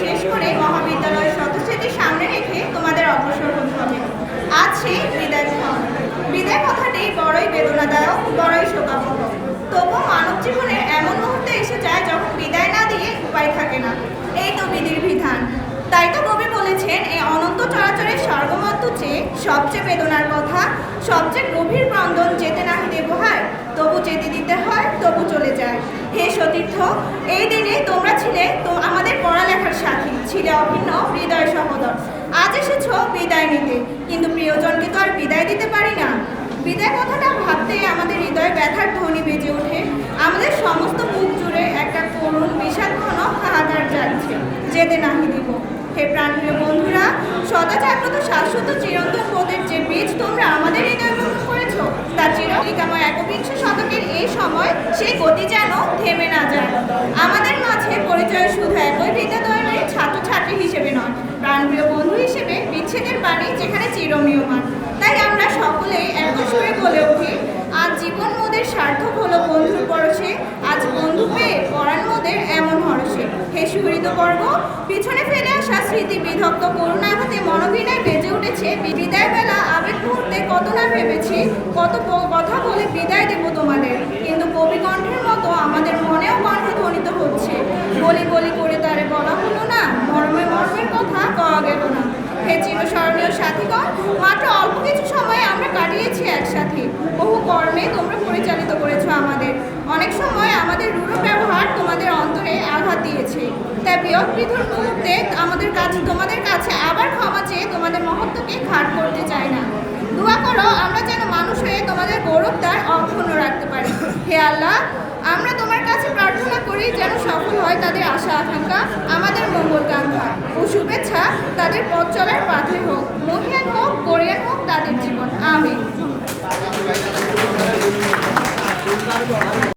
শেষ করে মহাবিদ্যালয়ের সদস্যদের হবে। আজ সেই বিদায় বিদায় কথাটি বড়ই বেদনাদায়ক, বড়ই শোকাবহ। তবুও মানব জীবনের এমন মুহূর্তে এসে যায় যখন বিদায় না দিয়ে উপায় থাকে না। এই তো বিধির তাই তো কবি বলেছেন, এই অনন্ত সবচেয়ে বেদনার কথা, সবচেয়ে গভীর ক্রন্দন যেতে নাহি দেবহার তবু যেতে দিতে হয়, তবু চলে যায়। হে সতীর্থ, এই দিনে তোমরা ছিলে তো আমাদের পড়ালেখার সাথী, ছিলে অভিন্ন হৃদয় সহোদর। আজ এসেছ বিদায় নিতে, কিন্তু প্রিয়জনকে তো আর বিদায় দিতে পারি না। বিদায় কথাটা ভাবতে আমাদের হৃদয় ব্যথার ধ্বনি বেজে ওঠে। আমাদের সমস্ত মুখ জুড়ে একটা করুণ বিষাদ ঘন হাহাকার যাচ্ছে, যেতে নাহি দিব। হে প্রাণপ্রিয় বন্ধুরা, সদা জাগ্রত শাশ্বত চিরন্তন সময় সেই গতি যেন থেমে না যায়। আমাদের মাঝে পরিচয় শুধু একই বিদ্যালয়ের ছাত্রছাত্রী হিসেবে নয়, প্রাণপ্রিয় বন্ধু হিসেবে বিচ্ছেদের বাণী যেখানে চিরমীয়মান। তাই আমরা সকলেই এক সুরে বলে উঠি, আজ জীবন মোদের সার্থক হলো বন্ধুর পরশে, আজ বন্ধু পেয়ে পরাণ মোদের এমন হরসে হে সুহৃদ বর্গ, পিছনে ফেলে আসা স্মৃতি বিধক্ত করুণাঘাতে মনোবিনায় বেজে উঠেছে বিদায় বেলা আবেগ মুহূর্তে কত না ভেবেছি কত কথা বলে বিদায় দেব তোমাদের। কিন্তু কবি কণ্ঠের মতো আমাদের মনেও কণ্ঠ ধ্বনিত হচ্ছে। বলি বলি করে তারে বলা হলো না, মর্মে মর্মের কথা কওয়া গেল না। হে চিরস্মরণীয় সাথীগণ, মাত্র অল্প কিছু সময় আমরা কাটিয়েছি একসাথে। বহু কর্মে তোমরা পরিচালিত করেছ আমাদের। অনেক সময় আমাদের রূঢ় ব্যবহার তোমাদের অন্তরে আঘাত দিয়েছে। তাই বিয়ক বিধুর মুহূর্তে আমাদের কাছে তোমাদের কাছে আবার ক্ষমা চেয়ে তোমাদের মহত্বকে ঘাট করতে চায় না। দোয়া করো, আমরা যেন তার অক্ষুণ্ণ রাখতে পারি। হে আল্লাহ, আমরা তোমার কাছে প্রার্থনা করি যেন সফল হয় তাদের আশা, আকাঙ্ক্ষা, আমাদের মঙ্গলকাঙ্ক্ষা। ও শুভেচ্ছা তাদের পথ চলার পাথে হোক মহিয়ান হোক গড়িয়ান হোক, তাদের জীবন। আমি